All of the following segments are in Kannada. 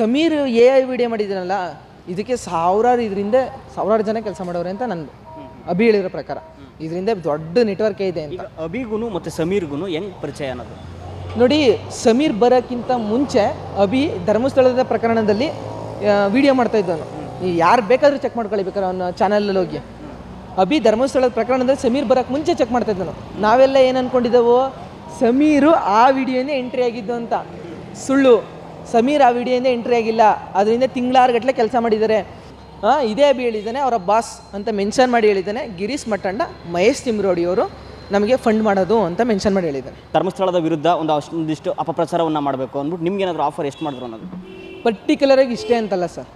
ಸಮೀರ್ ಎ ಐ ವಿಡಿಯೋ ಮಾಡಿದ್ದೀನಲ್ಲ ಇದಕ್ಕೆ ಸಾವಿರಾರು ಇದರಿಂದ ಸಾವಿರಾರು ಜನ ಕೆಲಸ ಮಾಡೋರು ಅಂತ ನನ್ನ ಅಭಿ ಹೇಳಿರೋ ಪ್ರಕಾರ. ಇದರಿಂದ ದೊಡ್ಡ ನೆಟ್ವರ್ಕ್ ಇದೆ ಅಂತ. ಅಭಿಗೂ ಮತ್ತು ಸಮೀರ್ಗೂ ಹೆಂಗೆ ಪರಿಚಯ ಅನ್ನೋದು? ನೋಡಿ ಸಮೀರ್ ಬರೋಕ್ಕಿಂತ ಮುಂಚೆ ಅಭಿ ಧರ್ಮಸ್ಥಳದ ಪ್ರಕರಣದಲ್ಲಿ ವಿಡಿಯೋ ಮಾಡ್ತಾ ಇದ್ದವನು. ಯಾರು ಬೇಕಾದರೂ ಚೆಕ್ ಮಾಡ್ಕೊಳ್ಳಿ ಬೇಕಾದ್ರೆ ಅವನ ಚಾನಲಲ್ಲಿ ಹೋಗಿ. ಅಭಿ ಧರ್ಮಸ್ಥಳದ ಪ್ರಕರಣದಲ್ಲಿ ಸಮೀರ್ ಬರೋಕ್ಕೆ ಮುಂಚೆ ಚೆಕ್ ಮಾಡ್ತಾ ಇದ್ದನು. ನಾವೆಲ್ಲ ಏನು ಅಂದ್ಕೊಂಡಿದ್ದೆವು ಸಮೀರು ಆ ವಿಡಿಯೋನೇ ಎಂಟ್ರಿ ಆಗಿದ್ದು ಅಂತ. ಸುಳ್ಳು. ಸಮೀರ್ ಆ ವಿಡಿಯೋಯಿಂದ ಎಂಟ್ರಿ ಆಗಿಲ್ಲ. ಅದರಿಂದ ತಿಂಗಳಾರುಗಟ್ಟಲೆ ಕೆಲಸ ಮಾಡಿದ್ದಾರೆ ಹಾಂ ಇದೇ ಬಿ ಹೇಳಿದ್ದಾನೆ ಅವರ ಬಾಸ್ ಅಂತ ಮೆನ್ಷನ್ ಮಾಡಿ ಹೇಳಿದ್ದಾನೆ. ಗಿರೀಶ್ ಮಟ್ಟಂಡ ಮಹೇಶ್ ತಿಮ್ರೋಡಿಯವರು ನಮಗೆ ಫಂಡ್ ಮಾಡೋದು ಅಂತ ಮೆನ್ಷನ್ ಮಾಡಿ ಹೇಳಿದ್ದಾರೆ. ಧರ್ಮಸ್ಥಳದ ವಿರುದ್ಧ ಒಂದು ಅಷ್ಟೊಂದಿಷ್ಟು ಅಪಪ್ರಚಾರವನ್ನು ಮಾಡಬೇಕು ಅಂದ್ಬಿಟ್ಟು ನಿಮ್ಗೆ ಏನಾದರೂ ಆಫರ್ ಎಷ್ಟು ಮಾಡಿದ್ರು ಅನ್ನೋದು? ಪರ್ಟಿಕ್ಯುಲರಾಗಿ ಇಷ್ಟೇ ಅಂತಲ್ಲ ಸರ್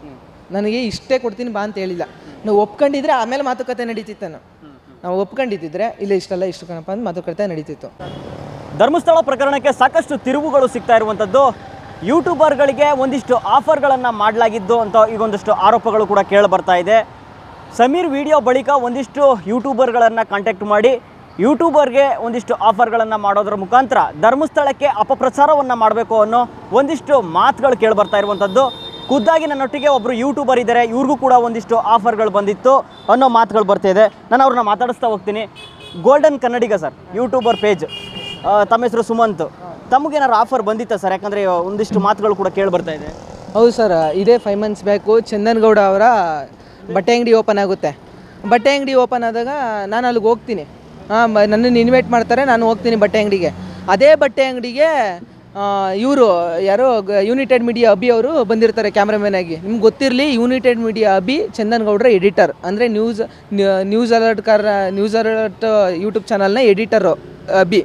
ನನಗೆ ಇಷ್ಟೇ ಕೊಡ್ತೀನಿ ಬಾ ಅಂತ ಹೇಳಿಲ್ಲ. ನಾವು ಒಪ್ಕೊಂಡಿದ್ರೆ ಆಮೇಲೆ ಮಾತುಕತೆ ನಡೀತಿತ್ತು ನಾನು ನಾವು ಒಪ್ಕೊಂಡಿದ್ದಿದ್ರೆ ಇಲ್ಲ ಇಷ್ಟಲ್ಲ ಇಷ್ಟು ಕಣಪ್ಪ ಅಂತ ಮಾತುಕತೆ ನಡೀತಿತ್ತು. ಧರ್ಮಸ್ಥಳ ಪ್ರಕರಣಕ್ಕೆ ಸಾಕಷ್ಟು ತಿರುವುಗಳು ಸಿಗ್ತಾ ಇರುವಂಥದ್ದು ಯೂಟ್ಯೂಬರ್ಗಳಿಗೆ ಒಂದಿಷ್ಟು ಆಫರ್ಗಳನ್ನು ಮಾಡಲಾಗಿದ್ದು ಅಂತ ಈಗ ಒಂದಿಷ್ಟು ಆರೋಪಗಳು ಕೂಡ ಕೇಳಿ ಬರ್ತಾ ಇದೆ. ಸಮೀರ್ ವಿಡಿಯೋ ಬಳಿಕ ಒಂದಿಷ್ಟು ಯೂಟ್ಯೂಬರ್ಗಳನ್ನು ಕಾಂಟ್ಯಾಕ್ಟ್ ಮಾಡಿ, ಯೂಟ್ಯೂಬರ್ಗೆ ಒಂದಿಷ್ಟು ಆಫರ್ಗಳನ್ನು ಮಾಡೋದ್ರ ಮುಖಾಂತರ ಧರ್ಮಸ್ಥಳಕ್ಕೆ ಅಪಪ್ರಚಾರವನ್ನು ಮಾಡಬೇಕು ಅನ್ನೋ ಒಂದಿಷ್ಟು ಮಾತುಗಳು ಕೇಳಿ ಬರ್ತಾ ಇರುವಂಥದ್ದು ಖುದ್ದಾಗಿ ನನ್ನೊಟ್ಟಿಗೆ ಒಬ್ಬರು ಯೂಟ್ಯೂಬರ್ ಇದ್ದಾರೆ, ಇವ್ರಿಗೂ ಕೂಡ ಒಂದಿಷ್ಟು ಆಫರ್ಗಳು ಬಂದಿತ್ತು ಅನ್ನೋ ಮಾತುಗಳು ಬರ್ತಿದೆ ನಾನು ಅವ್ರನ್ನ ಮಾತಾಡಿಸ್ತಾ ಹೋಗ್ತೀನಿ. Golden Kannadiga sir YouTuber page. ತಮ್ಮ ಹೆಸರು ಸುಮಂತ್. ತಮಗೇನಾದ್ರು ಆಫರ್ ಬಂದಿತ್ತಾ ಸರ್? ಯಾಕಂದರೆ ಒಂದಿಷ್ಟು ಮಾತುಗಳು ಕೂಡ ಕೇಳಿ ಬರ್ತಾ ಇದೆ. ಹೌದು ಸರ್, ಇದೇ ಫೈವ್ ಮಂತ್ಸ್ ಬ್ಯಾಕು ಚಂದನ್ಗೌಡ ಅವರ ಬಟ್ಟೆ ಅಂಗಡಿ ಓಪನ್ ಆಗುತ್ತೆ. ಬಟ್ಟೆ ಅಂಗಡಿ ಓಪನ್ ಆದಾಗ ನಾನು ಅಲ್ಲಿಗೆ ಹೋಗ್ತೀನಿ. ಹಾಂ ನನ್ನನ್ನು ಇನ್ವೈಟ್ ಮಾಡ್ತಾರೆ, ನಾನು ಹೋಗ್ತೀನಿ ಬಟ್ಟೆ ಅಂಗಡಿಗೆ. ಅದೇ ಬಟ್ಟೆ ಅಂಗಡಿಗೆ ಇವರು, ಯಾರೋ ಯುನೈಟೆಡ್ ಮೀಡಿಯಾ ಅಭಿ ಅವರು ಬಂದಿರ್ತಾರೆ ಕ್ಯಾಮ್ರಾಮನ್ ಆಗಿ. ನಿಮ್ಗೆ ಗೊತ್ತಿರಲಿ ಯುನೈಟೆಡ್ ಮೀಡಿಯಾ ಅಬಿ ಚಂದನ್ ಗೌಡ್ರ ಎಡಿಟರ್ ಅಂದರೆ ನ್ಯೂಸ್ ನ್ಯೂಸ್ ಅಲರ್ಟ್ ಕಾರ ನ್ಯೂಸ್ ಅಲರ್ಟ್ ಯೂಟ್ಯೂಬ್ ಚಾನಲ್ನ ಎಡಿಟರು ಅಭಿ.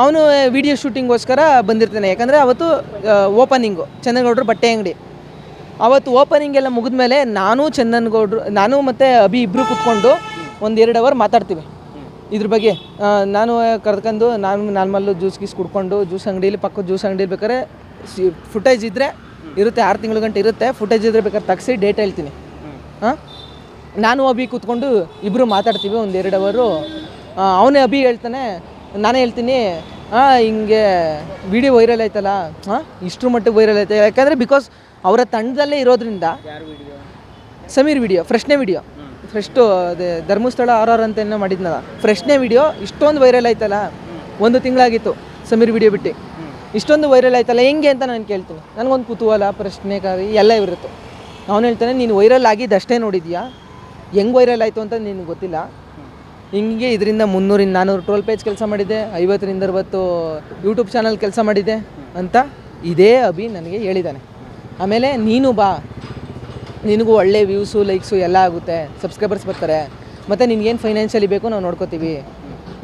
ಅವನು ವಿಡಿಯೋ ಶೂಟಿಂಗೋಸ್ಕರ ಬಂದಿರ್ತಾನೆ. ಯಾಕಂದರೆ ಅವತ್ತು ಓಪನಿಂಗು ಚಂದನಗೌಡರು ಬಟ್ಟೆ ಅಂಗಡಿ. ಅವತ್ತು ಓಪನಿಂಗ್ ಎಲ್ಲ ಮುಗಿದ ಮೇಲೆ ನಾನು ಚಂದನಗೌಡರು ನಾನು ಮತ್ತು ಅಭಿ ಇಬ್ಬರು ಕೂತ್ಕೊಂಡು ಒಂದು ಎರಡು ಅವರ್ ಮಾತಾಡ್ತೀವಿ. ಇದ್ರ ಬಗ್ಗೆ ನಾನು ಕರ್ಕೊಂಡು ನಾನು ನಾರ್ಮಲ್ಲು ಜ್ಯೂಸ್ ಗೀಸ್ ಕುಡ್ಕೊಂಡು ಜ್ಯೂಸ್ ಅಂಗಡಿಲಿ ಪಕ್ಕದ ಜ್ಯೂಸ್ ಅಂಗಡಿಲಿ ಬೇಕಾದ್ರೆ ಸಿ ಫುಟೇಜ್ ಇದ್ದರೆ ಇರುತ್ತೆ, ಆರು ತಿಂಗಳು ಗಂಟೆ ಇರುತ್ತೆ. ಫುಟೇಜ್ ಇದ್ರೆ ಬೇಕಾದ್ರೆ ತಗ್ಸಿ ಡೇಟ್ ಹೇಳ್ತೀನಿ. ಹಾಂ ನಾನು ಅಭಿ ಕೂತ್ಕೊಂಡು ಇಬ್ಬರು ಮಾತಾಡ್ತೀವಿ ಒಂದು ಎರಡು ಅವರು ಅವನೇ ಅಭಿ ಹೇಳ್ತಾನೆ ನಾನೇ ಹೇಳ್ತೀನಿ ಹಾಂ ಹಿಂಗೆ ವಿಡಿಯೋ ವೈರಲ್ ಆಯ್ತಲ್ಲ ಹಾಂ ಇಷ್ಟ್ರ ಮಟ್ಟಿಗೆ ವೈರಲ್ ಆಯ್ತು. ಯಾಕಂದರೆ ಬಿಕಾಸ್ ಅವರ ತಂಡದಲ್ಲೇ ಇರೋದ್ರಿಂದ ಸಮೀರ್ ವಿಡಿಯೋ ಫ್ರೆಶ್ನೇ ವಿಡಿಯೋ ಫ್ರೆಶ್ಟು ಅದೇ ಧರ್ಮಸ್ಥಳ ಆರ್ ಆರ್ ಅಂತ ಏನೋ ಮಾಡಿದ್ನಲ್ಲ. ಫ್ರೆಶ್ನೇ ವಿಡಿಯೋ ಇಷ್ಟೊಂದು ವೈರಲ್ ಆಯ್ತಲ್ಲ ಒಂದು ತಿಂಗಳಾಗಿತ್ತು ಸಮೀರ್ ವಿಡಿಯೋ ಬಿಟ್ಟು. ಇಷ್ಟೊಂದು ವೈರಲ್ ಆಯ್ತಲ್ಲ ಹೆಂಗೆ ಅಂತ ನಾನು ಕೇಳ್ತೀನಿ. ನನಗೊಂದು ಕುತೂಹಲ ಪ್ರಶ್ನೆ ಕಾರಿ ಎಲ್ಲ ಇರುತ್ತೆ ಅವನು ಹೇಳ್ತಾನೆ ನೀನು ವೈರಲ್ ಆಗಿದ್ದಷ್ಟೇ ನೋಡಿದ್ಯಾ? ಹೆಂಗೆ ವೈರಲ್ ಆಯಿತು ಅಂತ ನಿನಗೆ ಗೊತ್ತಿಲ್ಲ. ಹಿಂಗೆ ಇದರಿಂದ ಮುನ್ನೂರಿಂದ ನಾನ್ನೂರು ಟೋಲ್ ಪೇಜ್ ಕೆಲಸ ಮಾಡಿದೆ ಐವತ್ತರಿಂದ ಅರವತ್ತು ಯೂಟ್ಯೂಬ್ ಚಾನಲ್ ಕೆಲಸ ಮಾಡಿದೆ ಅಂತ ಇದೇ ಅಭಿ ನನಗೆ ಹೇಳಿದ್ದಾನೆ. ಆಮೇಲೆ ನೀನು ಬಾ, ನಿನಗೂ ಒಳ್ಳೆ ವ್ಯೂಸು ಲೈಕ್ಸು ಎಲ್ಲ ಆಗುತ್ತೆ ಸಬ್ಸ್ಕ್ರೈಬರ್ಸ್ ಬರ್ತಾರೆ, ಮತ್ತು ನಿನಗೇನು ಫೈನಾನ್ಷಿಯಲಿ ಬೇಕು ನಾವು ನೋಡ್ಕೋತೀವಿ,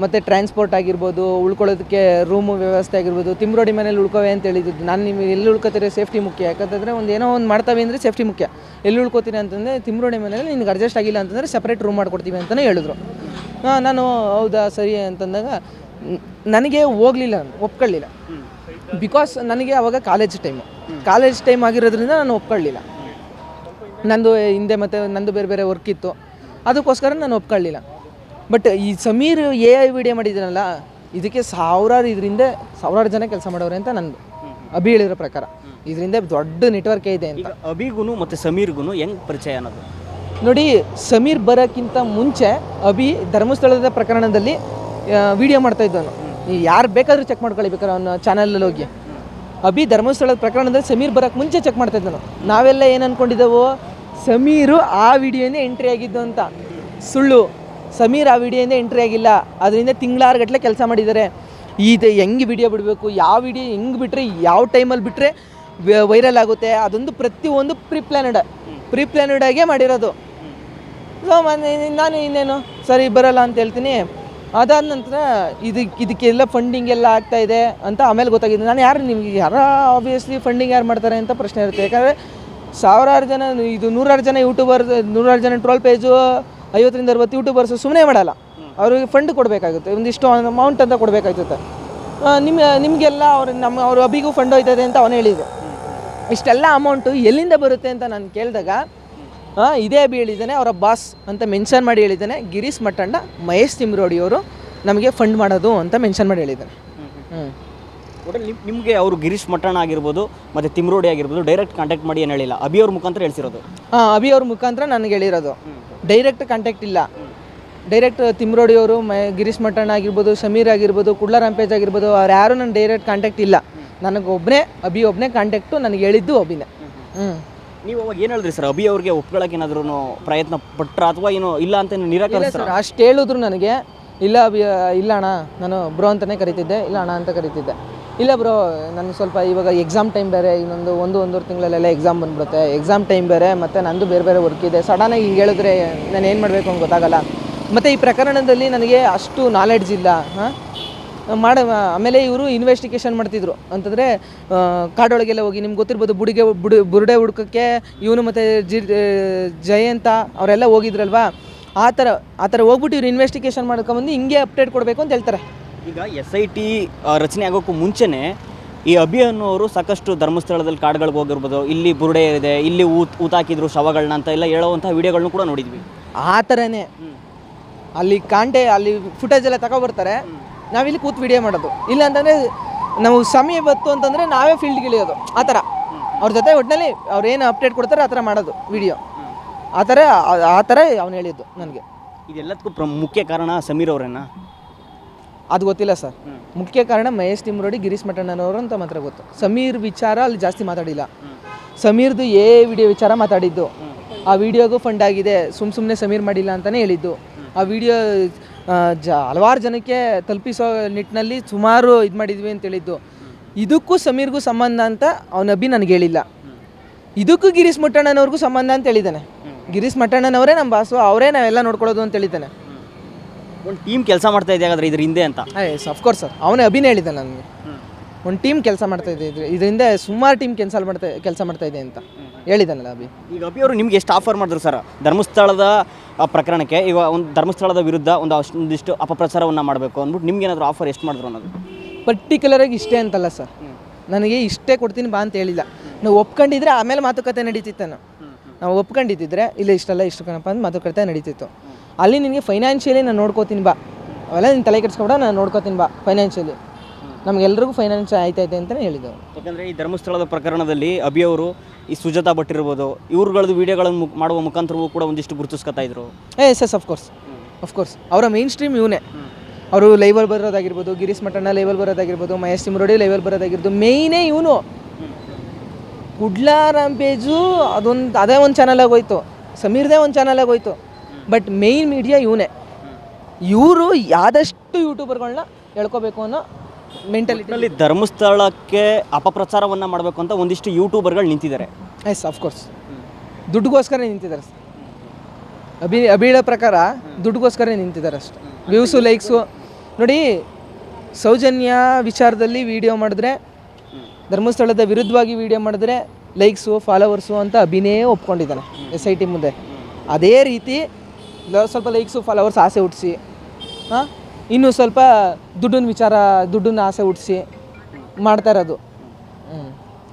ಮತ್ತು ಟ್ರಾನ್ಸ್ಪೋರ್ಟ್ ಆಗಿರ್ಬೋದು, ಉಳ್ಕೊಳ್ಳೋದಕ್ಕೆ ರೂಮು ವ್ಯವಸ್ಥೆ ಆಗಿರ್ಬೋದು, ತಿಮ್ರೋಡಿ ಮನೇಲಿ ಉಳ್ಕೋವೆ ಅಂತ ಹೇಳಿದ್ದು, ನಾನು ನಿಮಗೆ ಎಲ್ಲಿ ಉಳ್ಕೋತೀರಿ ಸೇಫ್ಟಿ ಮುಖ್ಯ, ಯಾಕಂತಂದರೆ ಒಂದು ಏನೋ ಒಂದು ಮಾಡ್ತಾವೆ ಅಂದರೆ ಸೇಫ್ಟಿ ಮುಖ್ಯ. ಎಲ್ಲಿ ಉಳ್ಕೋತೀರಿ ಅಂತಂದರೆ ತಿಮ್ರೋಡಿ ಮನೇಲಿ ನಿನಗೆ ಅಡ್ಜಸ್ಟ್ ಆಗಿಲ್ಲ ಅಂತಂದರೆ ಸಪ್ರೇಟ್ ರೂಮ್ ಮಾಡ್ಕೊಡ್ತೀವಿ ಅಂತಲೇ ಹೇಳಿದ್ರು. ಹಾಂ, ನಾನು ಹೌದಾ, ಸರಿ ಅಂತಂದಾಗ ನನಗೆ ಹೋಗಲಿಲ್ಲ ನಾನು, ಒಪ್ಕೊಳ್ಳಿಲ್ಲ. ಬಿಕಾಸ್ ನನಗೆ ಅವಾಗ ಕಾಲೇಜ್ ಟೈಮು ಕಾಲೇಜ್ ಟೈಮ್ ಆಗಿರೋದ್ರಿಂದ ನಾನು ಒಪ್ಕೊಳ್ಳಿಲ್ಲ. ನಂದು ಹಿಂದೆ ಮತ್ತು ನಂದು ಬೇರೆ ಬೇರೆ ವರ್ಕ್ ಇತ್ತು. ಅದಕ್ಕೋಸ್ಕರ ನಾನು ಒಪ್ಕೊಳ್ಳಿಲ್ಲ. ಬಟ್ ಈ ಸಮೀರ್ ಎ ಐ ವಿಡಿಯೋ ಮಾಡಿದ್ದೀನಲ್ಲ ಇದಕ್ಕೆ ಸಾವಿರಾರು ಇದರಿಂದ ಸಾವಿರಾರು ಜನ ಕೆಲಸ ಮಾಡೋರು ಅಂತ ನಂದು ಅಭಿ ಹೇಳಿರೋ ಪ್ರಕಾರ. ಇದರಿಂದ ದೊಡ್ಡ ನೆಟ್ವರ್ಕ್ ಇದೆ ಅಂತ. ಅಭಿಗೂ ಮತ್ತು ಸಮೀರ್ಗೂ ಹೆಂಗೆ ಪರಿಚಯ ಅನ್ನೋದು? ನೋಡಿ, ಸಮೀರ್ ಬರೋಕ್ಕಿಂತ ಮುಂಚೆ ಅಭಿ ಧರ್ಮಸ್ಥಳದ ಪ್ರಕರಣದಲ್ಲಿ ವಿಡಿಯೋ ಮಾಡ್ತಾ ಇದ್ದವನು. ಯಾರು ಬೇಕಾದರೂ ಚೆಕ್ ಮಾಡ್ಕೊಳ್ಳಿ ಅವನ ಚಾನಲಲ್ಲಿ ಹೋಗಿ. ಅಭಿ ಧರ್ಮಸ್ಥಳದ ಪ್ರಕರಣದಲ್ಲಿ ಸಮೀರ್ ಬರೋಕ್ಕೆ ಮುಂಚೆ ಚೆಕ್ ಮಾಡ್ತಾ ಇದ್ದನು ನಾವೆಲ್ಲ ಏನು ಅಂದ್ಕೊಂಡಿದ್ದೆವು ಸಮೀರು ಆ ವಿಡಿಯೋನೇ ಎಂಟ್ರಿ ಆಗಿದ್ದು ಅಂತ. ಸುಳ್ಳು. ಸಮೀರ್ ಆ ವಿಡಿಯೋನೇ ಎಂಟ್ರಿ ಆಗಿಲ್ಲ. ಅದರಿಂದ ತಿಂಗಳಾರುಗಟ್ಟಲೆ ಕೆಲಸ ಮಾಡಿದ್ದಾರೆ. ಇದು ಹೆಂಗೆ ವಿಡಿಯೋ ಬಿಡಬೇಕು? ಯಾವ ವಿಡಿಯೋ ಹೆಂಗೆ ಬಿಟ್ಟರೆ ಯಾವ ಟೈಮಲ್ಲಿ ಬಿಟ್ಟರೆ ವೈರಲ್ ಆಗುತ್ತೆ? ಅದೊಂದು ಪ್ರತಿಯೊಂದು ಪ್ರೀ ಪ್ಲ್ಯಾನಡ್ ಪ್ರೀ ಪ್ಲ್ಯಾನಡಾಗೆ ಮಾಡಿರೋದು. ಸೊ ನಾನು ಇನ್ನೇನು ಸರಿ ಬರಲ್ಲ ಅಂತ ಹೇಳ್ತೀನಿ. ಅದಾದ ನಂತರ ಇದಕ್ಕೆ ಇದಕ್ಕೆಲ್ಲ ಫಂಡಿಂಗ್ ಎಲ್ಲ ಆಗ್ತಾ ಇದೆ ಅಂತ ಆಮೇಲೆ ಗೊತ್ತಾಗಿದೆ. ನಾನು ಯಾರು ನಿಮಗೆ, ಯಾರ ಆಬ್ವಿಯಸ್ಲಿ ಫಂಡಿಂಗ್ ಯಾರು ಮಾಡ್ತಾರೆ ಅಂತ ಪ್ರಶ್ನೆ ಇರುತ್ತೆ. ಯಾಕಂದರೆ ಸಾವಿರಾರು ಜನ, ಇದು ನೂರಾರು ಜನ ಯೂಟ್ಯೂಬರ್ ನೂರಾರು ಜನ ಟ್ರೋಲ್ ಪೇಜು ಐವತ್ತರಿಂದ ಅರವತ್ತು ಯೂಟ್ಯೂಬರ್ಸ್ ಸುಮ್ಮನೆ ಮಾಡಲ್ಲ. ಅವ್ರಿಗೆ ಫಂಡ್ ಕೊಡಬೇಕಾಗುತ್ತೆ. ಒಂದಿಷ್ಟು ಅಮೌಂಟ್ ಅಂತ ಕೊಡಬೇಕಾಗುತ್ತೆ. ನಿಮ್ಮ ನಿಮಗೆಲ್ಲ ಅವ್ರು ನಮ್ಮ, ಅವ್ರ ಅಭಿಗೂ ಫಂಡ್ ಹೋಯ್ತದೆ ಅಂತ ಅವನು ಹೇಳಿದ್ರು. ಇಷ್ಟೆಲ್ಲ ಅಮೌಂಟು ಎಲ್ಲಿಂದ ಬರುತ್ತೆ ಅಂತ ನಾನು ಕೇಳಿದಾಗ ಇದೇ ಬಿ ಹೇಳಿದ್ದಾನೆ ಅವರ ಬಾಸ್ ಅಂತ ಮೆನ್ಷನ್ ಮಾಡಿ ಹೇಳಿದ್ದಾನೆ. ಗಿರೀಶ್ ಮಟ್ಟಂಡ ಮಹೇಶ್ ತಿಮ್ರೋಡಿಯವರು ನಮಗೆ ಫಂಡ್ ಮಾಡೋದು ಅಂತ ಮೆನ್ಷನ್ ಮಾಡಿ ಹೇಳಿದ್ದಾನೆ. ಹ್ಞೂ ಒಟ್ಟಲ್ಲಿ ನಿಮ್ ನಿಮಗೆ ಅವರು ಗಿರೀಶ್ ಮಠಣ ಆಗಿರ್ಬೋದು ಮತ್ತು ತಿಮ್ರೋಡಿ ಆಗಿರ್ಬೋದು ಡೈರೆಕ್ಟ್ ಕಾಂಟ್ಯಾಕ್ಟ್ ಮಾಡಿ ಏನು ಹೇಳಿಲ್ಲ? ಅಭಿ ಅವ್ರ ಮುಖಾಂತರ ಹೇಳ್ಸಿರೋದು. ಹಾಂ ಅಭಿ ಅವ್ರ ಮುಖಾಂತರ ನನಗೆ ಹೇಳಿರೋದು. ಡೈರೆಕ್ಟ್ ಕಾಂಟ್ಯಾಕ್ಟ್ ಇಲ್ಲ. ಡೈರೆಕ್ಟ್ ತಿಮ್ರೋಡಿ ಅವರು ಮ ಗಿರೀಶ್ ಮಟ್ಟಣ್ಣ ಆಗಿರ್ಬೋದು ಸಮೀರ್ ಆಗಿರ್ಬೋದು ಕುಡ್ಲ ರಾಂಪೇಜ್ ಆಗಿರ್ಬೋದು ಅವ್ರು ಯಾರು ನನ್ನ ಡೈರೆಕ್ಟ್ ಕಾಂಟ್ಯಾಕ್ಟ್ ಇಲ್ಲ. ನನಗೆ ಒಬ್ಬನೇ ಅಭಿ ಒಬ್ಬನೇ ಕಾಂಟ್ಯಾಕ್ಟು ನನಗೆ ಹೇಳಿದ್ದು ಅಭಿನೇ. ಹ್ಞೂ ನೀವು ಅವಾಗ ಏನು ಹೇಳಿದ್ರಿ ಸರ್? ಅಭಿ ಅವ್ರಿಗೆ ಒಪ್ಕೊಳಕ್ಕೆ ಏನಾದ್ರೂ ಪ್ರಯತ್ನ ಪಟ್ರ ಅಥವಾ ಏನು ಇಲ್ಲ ಅಂತ ನಿರಾಕರಿಸ ಸರ್, ಅಷ್ಟು ಹೇಳಿದ್ರು ನನಗೆ. ಇಲ್ಲ ಅಭಿ, ಇಲ್ಲ ಅಣ್ಣ, ನಾನು ಬ್ರೋ ಅಂತಲೇ ಕರಿತಿದ್ದೆ. ಇಲ್ಲ ಅಣ್ಣ ಅಂತ ಕರಿತಿದ್ದೆ. ಇಲ್ಲ ಬ್ರೋ ನಾನು ಸ್ವಲ್ಪ ಇವಾಗ ಎಕ್ಸಾಮ್ ಟೈಮ್ ಬೇರೆ, ಇನ್ನೊಂದು ಒಂದು, ಒಂದೂವರೆ ತಿಂಗಳಲ್ಲೆಲ್ಲ ಎಕ್ಸಾಮ್ ಬಂದ್ಬಿಡುತ್ತೆ. ಎಕ್ಸಾಮ್ ಟೈಮ್ ಬೇರೆ, ಮತ್ತು ನಂದು ಬೇರೆ ಬೇರೆ ವರ್ಕ್ ಇದೆ. ಸಡನ್ನಾಗಿ ಹಿಂಗೆ ಹೇಳಿದ್ರೆ ನಾನು ಏನು ಮಾಡಬೇಕು ಅಂತ ಗೊತ್ತಾಗಲ್ಲ. ಮತ್ತು ಈ ಪ್ರಕರಣದಲ್ಲಿ ನನಗೆ ಅಷ್ಟು ನಾಲೆಡ್ಜ್ ಇಲ್ಲ. ಹಾಂ? ಮಾಡ ಆಮೇಲೆ ಇವರು ಇನ್ವೆಸ್ಟಿಗೇಷನ್ ಮಾಡ್ತಿದ್ರು. ಅಂತಂದರೆ ಕಾಡೊಳಗೆಲ್ಲ ಹೋಗಿ ನಿಮ್ಗೆ ಗೊತ್ತಿರ್ಬೋದು ಬುಡಿಗೆ ಬುಡಿ ಬುರುಡೆ ಹುಡುಕಕ್ಕೆ ಇವನು ಮತ್ತು ಜಿ ಜಯಂತ ಅವರೆಲ್ಲ ಹೋಗಿದ್ರಲ್ವಾ? ಆ ಥರ ಆ ಥರ ಹೋಗ್ಬಿಟ್ಟು ಇವ್ರು ಇನ್ವೆಸ್ಟಿಗೇಷನ್ ಮಾಡ್ಕೊಂಬಂದು ಹಿಂಗೆ ಅಪ್ಡೇಟ್ ಕೊಡಬೇಕು ಅಂತ ಹೇಳ್ತಾರೆ. ಈಗ ಎಸ್ ಐ ಟಿ ರಚನೆ ಆಗೋಕ್ಕೂ ಮುಂಚೆನೇ ಈ ಅಭಿ ಅನ್ನೋರು ಸಾಕಷ್ಟು ಧರ್ಮಸ್ಥಳದಲ್ಲಿ ಕಾಡುಗಳಿಗೆ ಹೋಗಿರ್ಬೋದು. ಇಲ್ಲಿ ಬುರುಡೆ ಇದೆ ಇಲ್ಲಿ ಊತ್ ಊತಾಕಿದ್ರು ಶವಗಳನ್ನ ಅಂತ ಎಲ್ಲ ಹೇಳುವಂಥ ವಿಡಿಯೋಗಳನ್ನೂ ಕೂಡ ನೋಡಿದ್ವಿ. ಆ ಥರನೇ. ಅಲ್ಲಿ ಕಾಂಡೆ ಅಲ್ಲಿ ಫುಟೇಜ್ ಎಲ್ಲ ತಗೊಬರ್ತಾರೆ. ನಾವಿಲ್ಲಿ ಕೂತು ವಿಡಿಯೋ ಮಾಡೋದು. ಇಲ್ಲ ಅಂತಂದರೆ ನಾವು ಸಮಯ ಬತ್ತು ಅಂತಂದರೆ ನಾವೇ ಫೀಲ್ಡ್ಗೆ ಇಳಿಯೋದು. ಆ ಥರ. ಅವ್ರ ಜೊತೆ ಒಟ್ಟಿನಲ್ಲಿ ಅವ್ರು ಏನು ಅಪ್ಡೇಟ್ ಕೊಡ್ತಾರೆ ಆ ಥರ ಮಾಡೋದು ವಿಡಿಯೋ ಆ ಥರ ಆ- ಥರ ಅವ್ನು ಹೇಳಿದ್ದು ನನಗೆ. ಇದೆಲ್ಲದಕ್ಕೂ ಪ್ರ ಮುಖ್ಯ ಕಾರಣ ಸಮೀರ್ ಅವರೇನಾ? ಅದು ಗೊತ್ತಿಲ್ಲ ಸರ್. ಮುಖ್ಯ ಕಾರಣ ಮಹೇಶ್ ತಿಮ್ರೋಡಿ ಗಿರೀಶ್ ಮಠಣ್ಣನವರು ಅಂತ ಮಾತ್ರ ಗೊತ್ತು. ಸಮೀರ್ ವಿಚಾರ ಅಲ್ಲಿ ಜಾಸ್ತಿ ಮಾತಾಡಿಲ್ಲ. ಸಮೀರ್ದು ಏ ವಿಡಿಯೋ ವಿಚಾರ ಮಾತಾಡಿದ್ದು. ಆ ವಿಡಿಯೋಗೂ ಫಂಡ್ ಆಗಿದೆ. ಸುಮ್ಮ ಸುಮ್ಮನೆ ಸಮೀರ್ ಮಾಡಿಲ್ಲ ಅಂತಲೇ ಹೇಳಿದ್ದು. ಆ ವಿಡಿಯೋ ಜ ಹಲವಾರು ಜನಕ್ಕೆ ತಲುಪಿಸೋ ನಿಟ್ಟಿನಲ್ಲಿ ಸುಮಾರು ಇದು ಮಾಡಿದ್ವಿ ಅಂತ ಹೇಳಿದ್ದು. ಇದಕ್ಕೂ ಸಮೀರ್ಗೂ ಸಂಬಂಧ ಅಂತ ಅವನ ಅಭಿ ನನಗೆ ಹೇಳಿಲ್ಲ. ಇದಕ್ಕೂ ಗಿರೀಶ್ ಮಟ್ಟಣ್ಣನವ್ರಿಗೂ ಸಂಬಂಧ ಅಂತ ಹೇಳಿದ್ದಾನೆ. ಗಿರೀಶ್ ಮಟ್ಟಣ್ಣನವರೇ ನಮ್ಮ ಬಾಸು ಅವರೇ ನಾವೆಲ್ಲ ನೋಡ್ಕೊಳ್ಳೋದು ಅಂತ ಹೇಳಿದ್ದಾನೆ. ಒಂದು ಟೀಮ್ ಕೆಲಸ ಮಾಡ್ತಾ ಇದೆ ಹಾಗಾದ್ರೆ ಇದ್ರ ಹಿಂದೆ ಅಂತ? ಎಸ್ ಅಫ್ಕೋರ್ಸ್ ಸರ್ ಅವನೇ ಅಭಿನ ಹೇಳಿದ್ದ ನನಗೆ. ಒಂದು ಟೀಮ್ ಕೆಲಸ ಮಾಡ್ತಾ ಇದೆ ಇದ್ರ ಇದರಿಂದ ಸುಮಾರು ಟೀಮ್ ಕೆಲಸ ಮಾಡ್ತಾ ಕೆಲಸ ಮಾಡ್ತಾ ಇದೆ ಅಂತ ಹೇಳಿದ್ದಾನಲ್ಲ ಅಭಿ. ಈಗ ಅಭಿ ಅವರು ನಿಮ್ಗೆ ಎಷ್ಟು ಆಫರ್ ಮಾಡಿದ್ರು ಸರ್ ಧರ್ಮಸ್ಥಳದ ಪ್ರಕರಣಕ್ಕೆ ಈಗ ಒಂದು ಧರ್ಮಸ್ಥಳದ ವಿರುದ್ಧ ಒಂದು ಅಷ್ಟೊಂದಿಷ್ಟು ಅಪಪ್ರಚಾರವನ್ನು ಮಾಡಬೇಕು ಅಂದ್ಬಿಟ್ಟು ನಿಮ್ಗೆ ಏನಾದರೂ ಆಫರ್ ಎಷ್ಟು ಮಾಡಿದ್ರು ಅನ್ನೋದು? ಪರ್ಟಿಕ್ಯುಲರಾಗಿ ಇಷ್ಟೇ ಅಂತಲ್ಲ ಸರ್ ನನಗೆ ಇಷ್ಟೇ ಕೊಡ್ತೀನಿ ಬಾ ಅಂತ ಹೇಳಿಲ್ಲ. ನಾವು ಒಪ್ಕೊಂಡಿದ್ರೆ ಆಮೇಲೆ ಮಾತುಕತೆ ನಡೀತಿತ್ತು ನಾವು ಒಪ್ಕೊಂಡಿದ್ದಿದ್ರೆ ಇಲ್ಲ ಇಷ್ಟಲ್ಲ ಇಷ್ಟು ಕಣಪ್ಪ ಅಂತ ಮಾತುಕತೆ ನಡೀತಿತ್ತು. ಅಲ್ಲಿ ನಿನಗೆ ಫೈನಾನ್ಷಿಯಲಿ ನಾನು ನೋಡ್ಕೋತೀನಿ ಬಾ. ಅವೆಲ್ಲ ನಿನ್ನ ತಲೆ ಕೆಡ್ಸ್ಕೊಬೇಡ ನಾನು ನೋಡ್ಕೋತೀನಿ ಬಾ ಫೈನಾನ್ಷಿಯಲಿ ನಮಗೆಲ್ರಿಗೂ ಫೈನಾನ್ಸ್ ಆಯ್ತೈತೆ ಅಂತಲೇ ಹೇಳಿದ್ದೆವು ಯಾಕಂದರೆ ಈ ಧರ್ಮಸ್ಥಳದ ಪ್ರಕರಣದಲ್ಲಿ ಅಭಿ ಅವರು ಈ ಸುಜಾತಾ ಭಟ್ ಇರ್ಬೋದು ಇವ್ರುಗಳದ್ದು ವಿಡಿಯೋಗಳನ್ನು ಮಾಡುವ ಮುಖಾಂತರವೂ ಕೂಡ ಒಂದಿಷ್ಟು ಗುರುತಿಸ್ಕೊತಾ ಇದ್ರು. Yes yes of course of course ಅವರ ಮೇನ್ ಸ್ಟ್ರೀಮ್ ಇವನೇ. ಅವರು ಲೈವಲ್ ಬರೋದಾಗಿರ್ಬೋದು ಗಿರೀಶ್ ಮಠಣ್ಣ ಲೈವಲ್ ಬರೋದಾಗಿರ್ಬೋದು ಮಹೇಶ್ ತಿಮ್ರೋಡಿ ಲೈವಲ್ ಬರೋದಾಗಿರ್ಬೋದು ಮೇಯ್ನೇ ಇವನು. ಕುಡ್ಲ ರಾಂಪೇಜು ಅದೊಂದು ಅದೇ ಒಂದು ಚಾನಲಾಗಿ ಹೋಯ್ತು. ಸಮೀರ್ದೇ ಒಂದು ಚಾನಲಾಗಿ ಹೋಯ್ತು. ಬಟ್ ಮೇಯ್ನ್ ಮೀಡಿಯಾ ಇವನೇ. ಇವರು ಆದಷ್ಟು ಯೂಟ್ಯೂಬರ್ಗಳನ್ನ ಹೇಳ್ಕೋಬೇಕು ಅನ್ನೋ ಮೆಂಟಾಲಿಟಿ ಅಲ್ಲಿ ಧರ್ಮಸ್ಥಳಕ್ಕೆ ಅಪಪ್ರಚಾರವನ್ನು ಮಾಡಬೇಕು ಅಂತ ಒಂದಿಷ್ಟು ಯೂಟ್ಯೂಬರ್ಗಳು ನಿಂತಿದ್ದಾರೆ. ಎಸ್ ಅಫ್ಕೋರ್ಸ್ ದುಡ್ಡುಗೋಸ್ಕರ ನಿಂತಿದ್ದಾರೆ ಸರ್ ಅಭಿ ಅಭಿಳ ಪ್ರಕಾರ ದುಡ್ಡುಗೋಸ್ಕರ ನಿಂತಿದ್ದಾರೆ ಅಷ್ಟೆ. ವ್ಯೂಸು ಲೈಕ್ಸು ನೋಡಿ ಸೌಜನ್ಯ ವಿಚಾರದಲ್ಲಿ ವಿಡಿಯೋ ಮಾಡಿದ್ರೆ ಧರ್ಮಸ್ಥಳದ ವಿರುದ್ಧವಾಗಿ ವಿಡಿಯೋ ಮಾಡಿದ್ರೆ ಲೈಕ್ಸು ಫಾಲೋವರ್ಸು ಅಂತ ಅಭಿನಯ ಒಪ್ಕೊಂಡಿದ್ದಾನೆ ಎಸ್ ಐ ಟಿ ಮುಂದೆ. ಅದೇ ರೀತಿ ಸ್ವಲ್ಪ ಲೈಕ್ಸು ಫಾಲೋವರ್ಸ್ ಆಸೆ ಹುಟ್ಟಿಸಿ ಹಾಂ? ಇನ್ನೂ ಸ್ವಲ್ಪ ದುಡ್ಡಿನ ವಿಚಾರ ದುಡ್ಡನ್ನ ಆಸೆ ಹುಟ್ಟಿಸಿ ಮಾಡ್ತಾ ಇರೋದು.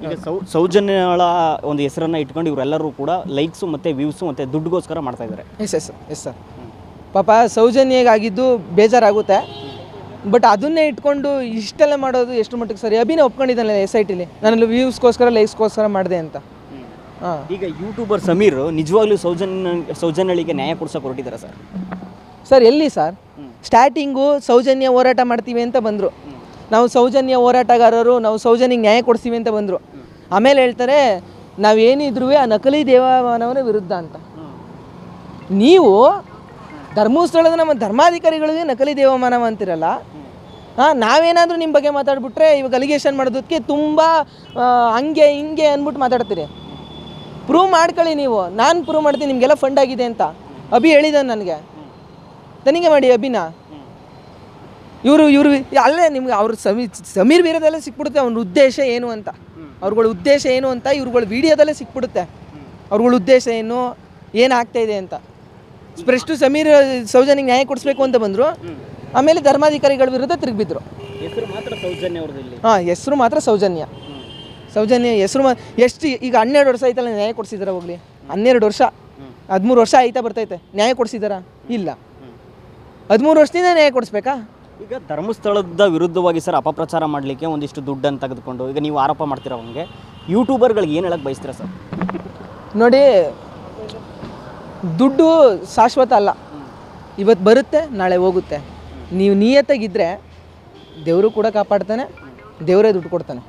ಈಗ ಸೌ ಸೌಜನ್ಯಗಳ ಒಂದು ಹೆಸರನ್ನು ಇಟ್ಕೊಂಡು ಇವರೆಲ್ಲರೂ ಕೂಡ ಲೈಕ್ಸು ಮತ್ತು ವ್ಯೂಸ್ ಮತ್ತು ದುಡ್ಡುಗೋಸ್ಕರ ಮಾಡ್ತಾ ಇದ್ದಾರೆ. ಎಸ್ ಎಸ್ ಎಸ್ ಸರ್ ಪಾಪ ಸೌಜನ್ಯಗಾಗಿದ್ದು ಬೇಜಾರಾಗುತ್ತೆ. ಬಟ್ ಅದನ್ನೇ ಇಟ್ಕೊಂಡು ಇಷ್ಟೆಲ್ಲ ಮಾಡೋದು ಎಷ್ಟು ಮಟ್ಟಿಗೆ ಸರಿ? ಅಭಿನ ಒಪ್ಕೊಂಡಿದ್ದಾನೆ ಎಸ್ ಐ ಟಿಲಿ ನಾನು ವ್ಯೂಸ್ಗೋಸ್ಕರ ಲೈಕ್ಸ್ಗೋಸ್ಕರ ಮಾಡಿದೆ ಅಂತ. ಹಾಂ ಈಗ ಯೂಟ್ಯೂಬರ್ ಸಮೀರ್ ನಿಜವಾಗ್ಲೂ ಸೌಜನ್ಯ ಸೌಜನ್ಯಳಿಗೆ ನ್ಯಾಯ ಕೊಡ್ಸೋಕೆ ಹೊರಟಿದ್ದಾರೆ ಸರ್ ಸರ್ ಎಲ್ಲಿ ಸರ್ ಸ್ಟಾರ್ಟಿಂಗು ಸೌಜನ್ಯ ಹೋರಾಟ ಮಾಡ್ತೀವಿ ಅಂತ ಬಂದರು. ನಾವು ಸೌಜನ್ಯ ಹೋರಾಟಗಾರರು, ನಾವು ಸೌಜನ್ಯ ನ್ಯಾಯ ಕೊಡ್ತೀವಿ ಅಂತ ಬಂದರು. ಆಮೇಲೆ ಹೇಳ್ತಾರೆ, ನಾವು ನಾವೇನಿದ್ರೂ ಆ ನಕಲಿ ದೇವಮಾನವನ ವಿರುದ್ಧ ಅಂತ. ನೀವು ಧರ್ಮಸ್ಥಳದ ನಮ್ಮ ಧರ್ಮಾಧಿಕಾರಿಗಳಿಗೆ ನಕಲಿ ದೇವಮಾನವ ಅಂತಿರಲ್ಲ, ಹಾಂ, ನಾವೇನಾದರೂ ನಿಮ್ಮ ಬಗ್ಗೆ ಮಾತಾಡ್ಬಿಟ್ರೆ ಇವಾಗ ಅಲಿಗೇಷನ್ ಮಾಡೋದಕ್ಕೆ ತುಂಬ ಹಂಗೆ ಹಿಂಗೆ ಅಂದ್ಬಿಟ್ಟು ಮಾತಾಡ್ತೀರಿ. ಪ್ರೂವ್ ಮಾಡ್ಕೊಳ್ಳಿ ನೀವು. ನಾನು ಪ್ರೂವ್ ಮಾಡ್ತೀನಿ, ನಿಮಗೆಲ್ಲ ಫಂಡ್ ಆಗಿದೆ ಅಂತ. ಅಭಿ ಹೇಳಿದ್ದಾನೆ ನನಗೆ. ತನಿಖೆ ಮಾಡಿ ಅಭಿನ. ಇವರು ಇವರು ಅಲ್ಲೇ ನಿಮ್ಗೆ ಅವ್ರ ಸಮೀ ಸಮೀರ್ ವೀರದಲ್ಲೇ ಸಿಕ್ಬಿಡುತ್ತೆ ಅವ್ನ ಉದ್ದೇಶ ಏನು ಅಂತ. ಅವ್ರಗಳ ಉದ್ದೇಶ ಏನು ಅಂತ ಇವ್ರುಗಳ ವಿಡಿಯೋದಲ್ಲೇ ಸಿಕ್ಬಿಡುತ್ತೆ. ಅವ್ರಗಳ ಉದ್ದೇಶ ಏನು ಏನಾಗ್ತಾ ಇದೆ ಅಂತ. ಸ್ಪ್ರೆಷ್ಟು ಸಮೀರ್ ಸೌಜನ್ಯಗೆ ನ್ಯಾಯ ಕೊಡಿಸ್ಬೇಕು ಅಂತ ಬಂದರು. ಆಮೇಲೆ ಧರ್ಮಾಧಿಕಾರಿಗಳ ವಿರುದ್ಧ ಇಲ್ಲಿ. ಹಾಂ ಹೆಸರು ಮಾತ್ರ ಸೌಜನ್ಯ. ಸೌಜನ್ಯ ಹೆಸರು ಮಾ ಎಷ್ಟು ಈಗ ಹನ್ನೆರಡು ವರ್ಷ ಆಯ್ತಲ್ಲ ನ್ಯಾಯ ಕೊಡಿಸಿದಾರ ಹೋಗ್ಲಿ. ಹನ್ನೆರಡು ವರ್ಷ. ಹದಿಮೂರು ವರ್ಷ ಆಯ್ತಾ ಬರ್ತೈತೆ. ನ್ಯಾಯ ಕೊಡಿಸಿದಾರ? ಇಲ್ಲ. ಹದಿಮೂರು ವರ್ಷದಿಂದ ನ್ಯಾಯ ಕೊಡಿಸ್ಬೇಕಾ? ಈಗ ಧರ್ಮಸ್ಥಳದ ವಿರುದ್ಧವಾಗಿ ಸರ್ ಅಪಪ್ರಚಾರ ಮಾಡಲಿಕ್ಕೆ ಒಂದಿಷ್ಟು ದುಡ್ಡನ್ನು ತೆಗೆದುಕೊಂಡು ಈಗ ನೀವು ಆರೋಪ ಮಾಡ್ತೀರಾ ಅವನಿಗೆ? ಯೂಟ್ಯೂಬರ್ಗಳಿಗೆ ಏನು ಹೇಳಕ್ಕೆ ಬಯಸ್ತೀರಾ ಸರ್? ನೋಡಿ ದುಡ್ಡು ಶಾಶ್ವತ ಅಲ್ಲ. ಇವತ್ತು ಬರುತ್ತೆ ನಾಳೆ ಹೋಗುತ್ತೆ. ನೀವು ನಿಯತ್ತಾಗಿದ್ದರೆ ದೇವರು ಕೂಡ ಕಾಪಾಡ್ತಾನೆ ದೇವರೇ ದುಡ್ಡು ಕೊಡ್ತಾನೆ.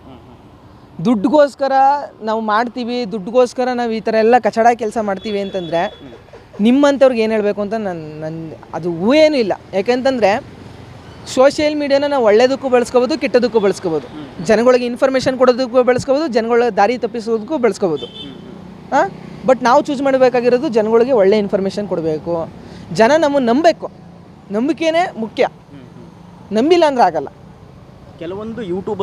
ದುಡ್ಡುಗೋಸ್ಕರ ನಾವು ಮಾಡ್ತೀವಿ ದುಡ್ಡುಗೋಸ್ಕರ ನಾವು ಈ ಥರ ಎಲ್ಲ ಕಚಡ ಕೆಲಸ ಮಾಡ್ತೀವಿ ಅಂತಂದರೆ ನಿಮ್ಮಂಥವ್ರಿಗೆ ಏನು ಹೇಳಬೇಕು ಅಂತ ನನ್ನ ನನ್ನ ಅದು ಊಹೇನೂ ಇಲ್ಲ. ಯಾಕೆಂತಂದರೆ ಸೋಷಿಯಲ್ ಮೀಡಿಯಾನ ನಾವು ಒಳ್ಳೇದಕ್ಕೂ ಬಳಸ್ಕೋಬೋದು, ಕೆಟ್ಟದಕ್ಕೂ ಬಳಸ್ಕೋಬೋದು. ಜನಗಳಿಗೆ ಇನ್ಫಾರ್ಮೇಷನ್ ಕೊಡೋದಕ್ಕೂ ಬಳಸ್ಕೋಬೋದು, ಜನಗಳ ದಾರಿ ತಪ್ಪಿಸೋದಕ್ಕೂ ಬಳಸ್ಕೋಬೋದು. ಹಾಂ ಬಟ್ ನಾವು ಚೂಸ್ ಮಾಡಬೇಕಾಗಿರೋದು ಜನಗಳಿಗೆ ಒಳ್ಳೆ ಇನ್ಫಾರ್ಮೇಷನ್ ಕೊಡಬೇಕು. ಜನ ನಮ್ಮನ್ನು ನಂಬಬೇಕು. ನಂಬಿಕೆನೇ ಮುಖ್ಯ. ನಂಬಿಲ್ಲ ಅಂದ್ರೆ ಆಗಲ್ಲ. ಕೆಲವೊಂದು ಯೂಟ್ಯೂಬರ್